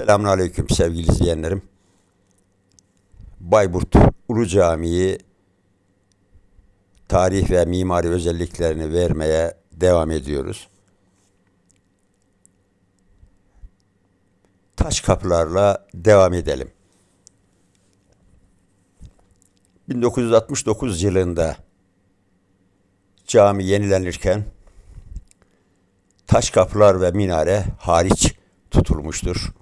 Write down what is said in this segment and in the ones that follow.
Selamünaleyküm sevgili izleyenlerim. Bayburt Ulu Camii tarih ve mimari özelliklerini vermeye devam ediyoruz. Taş kapılarla devam edelim. 1969 yılında cami yenilenirken taş kapılar ve minare hariç tutulmuştur.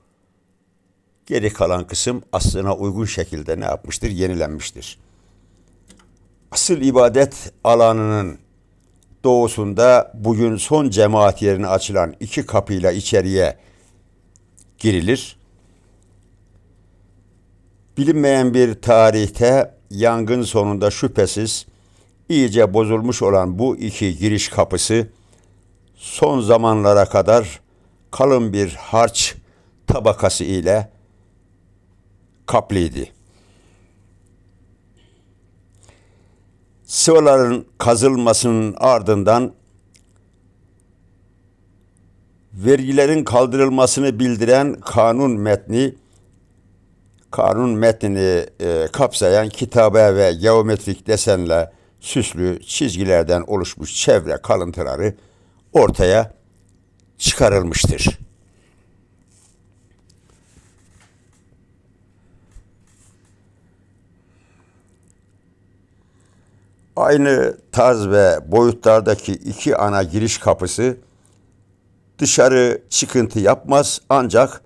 Geri kalan kısım aslına uygun şekilde ne yapmıştır? Yenilenmiştir. Asıl ibadet alanının doğusunda bugün son cemaat yerine açılan iki kapıyla içeriye girilir. Bilinmeyen bir tarihte yangın sonunda şüphesiz iyice bozulmuş olan bu iki giriş kapısı son zamanlara kadar kalın bir harç tabakası ile kaplıydı. Sıvaların kazılmasının ardından vergilerin kaldırılmasını bildiren kanun metni kanun metnini e, kapsayan kitabe ve geometrik desenle süslü çizgilerden oluşmuş çevre kalıntıları ortaya çıkarılmıştır. Aynı tarz ve boyutlardaki iki ana giriş kapısı dışarı çıkıntı yapmaz ancak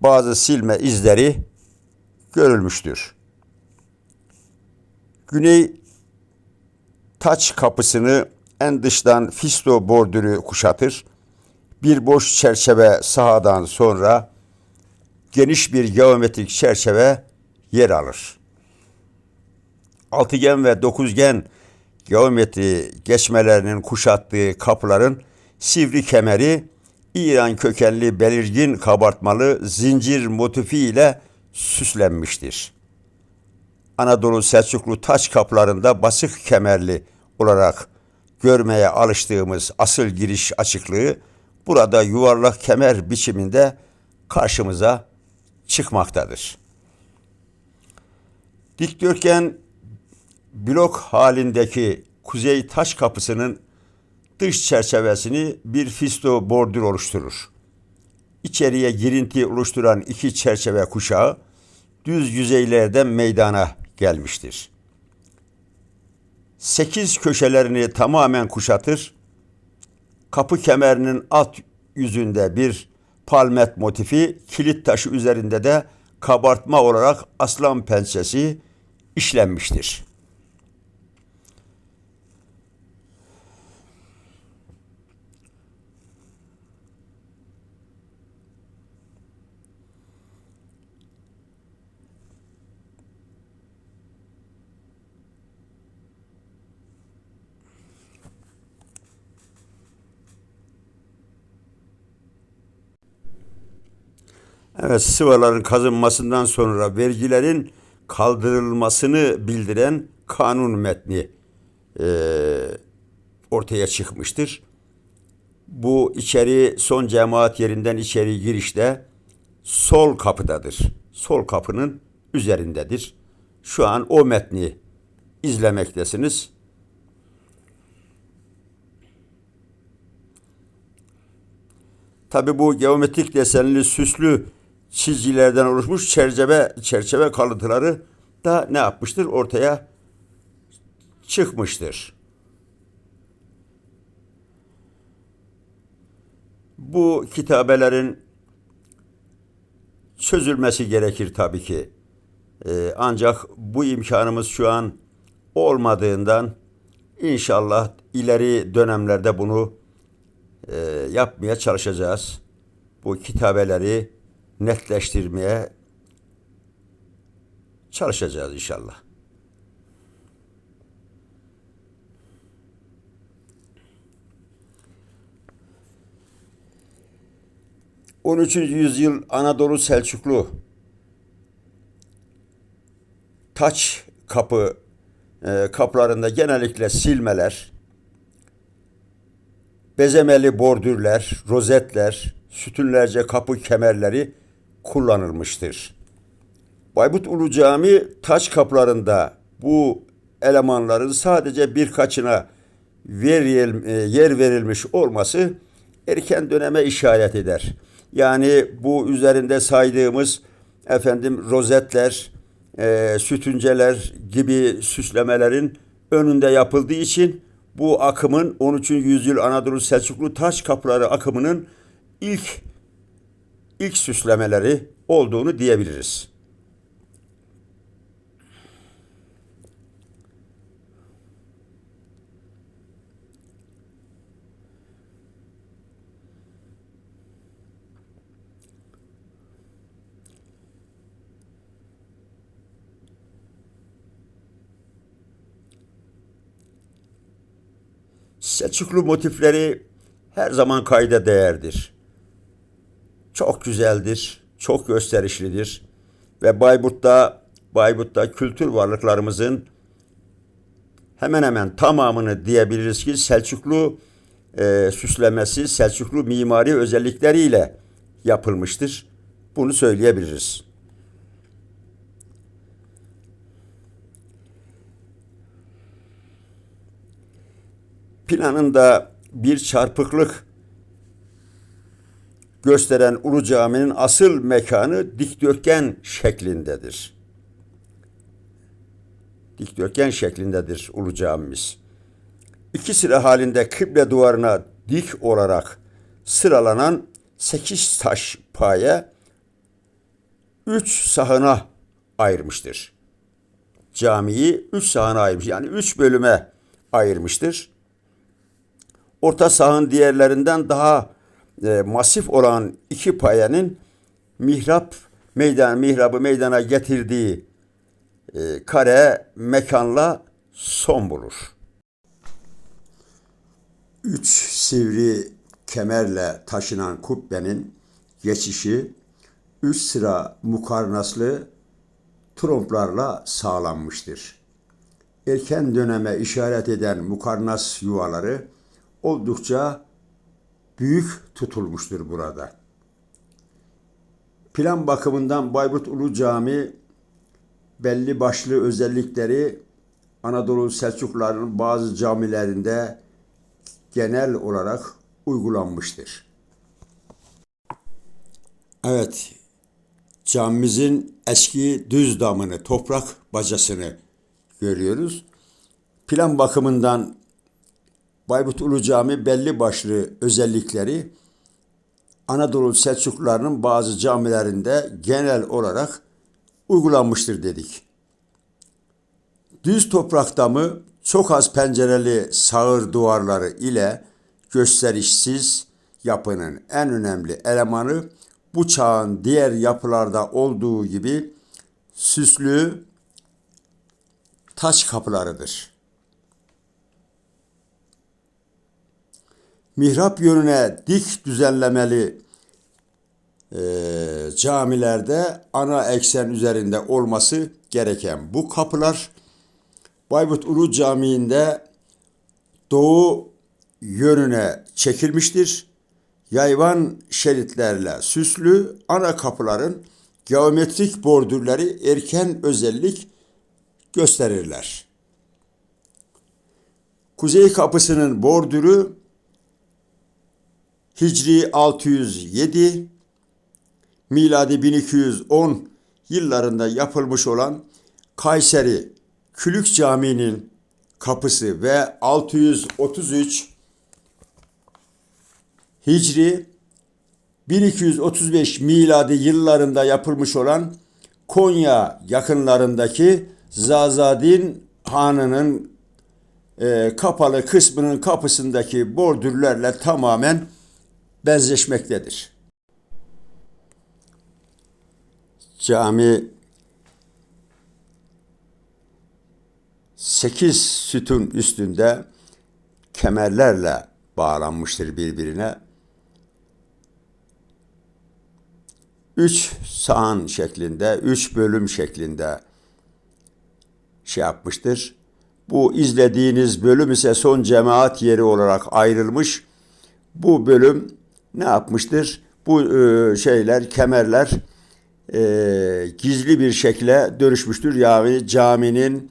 bazı silme izleri görülmüştür. Güney taç kapısını en dıştan fisto bordürü kuşatır. Bir boş çerçeve sahadan sonra geniş bir geometrik çerçeve yer alır. Altıgen ve dokuzgen geometri geçmelerinin kuşattığı kapıların sivri kemeri İran kökenli belirgin kabartmalı zincir motifi ile süslenmiştir. Anadolu Selçuklu taş kaplarında basık kemerli olarak görmeye alıştığımız asıl giriş açıklığı burada yuvarlak kemer biçiminde karşımıza çıkmaktadır. Dikdörtgen blok halindeki kuzey taş kapısının dış çerçevesini bir fisto bordür oluşturur. İçeriye girinti oluşturan iki çerçeve kuşağı düz yüzeylerden meydana gelmiştir. Sekiz köşelerini tamamen kuşatır. Kapı kemerinin alt yüzünde bir palmet motifi, kilit taşı üzerinde de kabartma olarak aslan pençesi işlenmiştir. Evet, sıvaların kazınmasından sonra vergilerin kaldırılmasını bildiren kanun metni e, ortaya çıkmıştır. Bu içeri son cemaat yerinden içeri girişte sol kapıdadır. Sol kapının üzerindedir. Şu an o metni izlemektesiniz. Tabi bu geometrik desenli süslü çizgilerden oluşmuş çerçeve çerçeve kalıntıları da ne yapmıştır? Ortaya çıkmıştır. Bu kitabelerin çözülmesi gerekir tabii ki. Ee, ancak bu imkanımız şu an olmadığından inşallah ileri dönemlerde bunu e, yapmaya çalışacağız. Bu kitabeleri netleştirmeye çalışacağız inşallah. On üçüncü yüzyıl Anadolu Selçuklu taç kapı e, kaplarında genellikle silmeler, bezemeli bordürler, rozetler, sütunlerce kapı kemerleri kullanılmıştır. Bayburt Ulu Cami taç kaplarında bu elemanların sadece birkaçına e, yer verilmiş olması erken döneme işaret eder. Yani bu üzerinde saydığımız efendim rozetler, e, sütünceler gibi süslemelerin önünde yapıldığı için bu akımın 13. yüzyıl Anadolu Selçuklu taş kapıları akımının ilk ilk süslemeleri olduğunu diyebiliriz. Selçuklu motifleri her zaman kayda değerdir. Çok güzeldir, çok gösterişlidir ve Bayburt'ta Bayburt'ta kültür varlıklarımızın hemen hemen tamamını diyebiliriz ki Selçuklu e, süslemesi, Selçuklu mimari özellikleriyle yapılmıştır. Bunu söyleyebiliriz. Planında bir çarpıklık gösteren Ulu Cami'nin asıl mekanı dikdörtgen şeklindedir. Dikdörtgen şeklindedir Ulu Camimiz. İki sıra halinde kıble duvarına dik olarak sıralanan sekiz taş paye üç sahına ayırmıştır. Camiyi üç sahına ayırmış. Yani üç bölüme ayırmıştır. Orta sahanın diğerlerinden daha e, masif olan iki payenin mihrap meydan mihrabı meydana getirdiği e, kare mekanla son bulur. Üç sivri kemerle taşınan kubbenin geçişi üç sıra mukarnaslı tromplarla sağlanmıştır. Erken döneme işaret eden mukarnas yuvaları oldukça büyük tutulmuştur burada. Plan bakımından Bayburt Ulu Cami belli başlı özellikleri Anadolu Selçuklularının bazı camilerinde genel olarak uygulanmıştır. Evet, camimizin eski düz damını, toprak bacasını görüyoruz. Plan bakımından Bayburt Ulu Cami belli başlı özellikleri Anadolu Selçuklularının bazı camilerinde genel olarak uygulanmıştır dedik. Düz toprakta mı çok az pencereli sağır duvarları ile gösterişsiz yapının en önemli elemanı bu çağın diğer yapılarda olduğu gibi süslü taş kapılarıdır. Mihrap yönüne dik düzenlemeli e, camilerde ana eksen üzerinde olması gereken bu kapılar Bayburt Ulu Camii'nde doğu yönüne çekilmiştir. Yayvan şeritlerle süslü ana kapıların geometrik bordürleri erken özellik gösterirler. Kuzey kapısının bordürü Hicri 607, miladi 1210 yıllarında yapılmış olan Kayseri Külük Camii'nin kapısı ve 633 Hicri 1235 miladi yıllarında yapılmış olan Konya yakınlarındaki Zazadin Hanı'nın e, kapalı kısmının kapısındaki bordürlerle tamamen benzeşmektedir. Cami sekiz sütun üstünde kemerlerle bağlanmıştır birbirine. Üç sahan şeklinde, üç bölüm şeklinde şey yapmıştır. Bu izlediğiniz bölüm ise son cemaat yeri olarak ayrılmış. Bu bölüm ne yapmıştır? Bu e, şeyler, kemerler e, gizli bir şekle dönüşmüştür. Yani caminin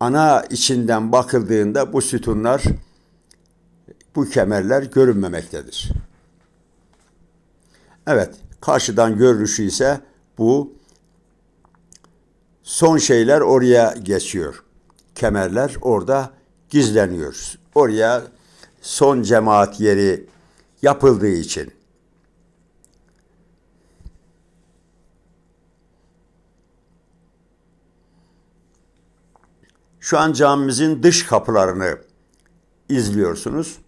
ana içinden bakıldığında bu sütunlar, bu kemerler görünmemektedir. Evet, karşıdan görünüşü ise bu son şeyler oraya geçiyor. Kemerler orada gizleniyor. Oraya son cemaat yeri yapıldığı için. Şu an camimizin dış kapılarını izliyorsunuz.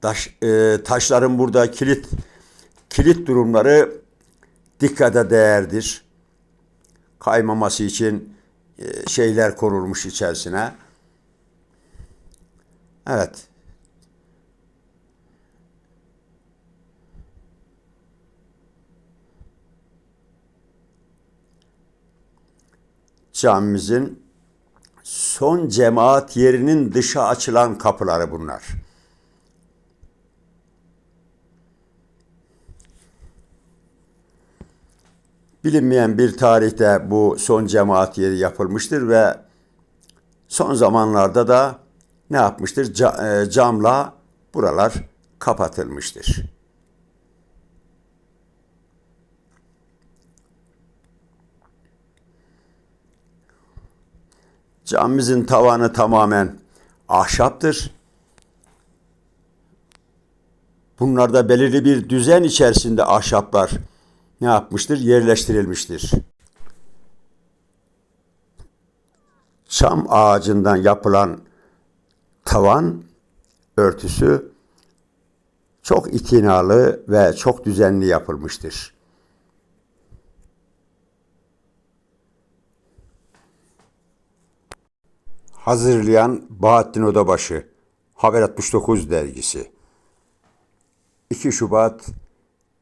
Taş, e, taşların burada kilit kilit durumları dikkate değerdir. Kaymaması için e, şeyler konulmuş içerisine. Evet. Camimizin son cemaat yerinin dışa açılan kapıları bunlar. Bilinmeyen bir tarihte bu son cemaat yeri yapılmıştır ve son zamanlarda da ne yapmıştır? E, camla buralar kapatılmıştır. Camimizin tavanı tamamen ahşaptır. Bunlarda belirli bir düzen içerisinde ahşaplar ne yapmıştır? Yerleştirilmiştir. Çam ağacından yapılan tavan örtüsü çok itinalı ve çok düzenli yapılmıştır. Hazırlayan Bahattin Odabaşı Haber 69 dergisi 2 Şubat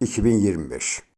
2025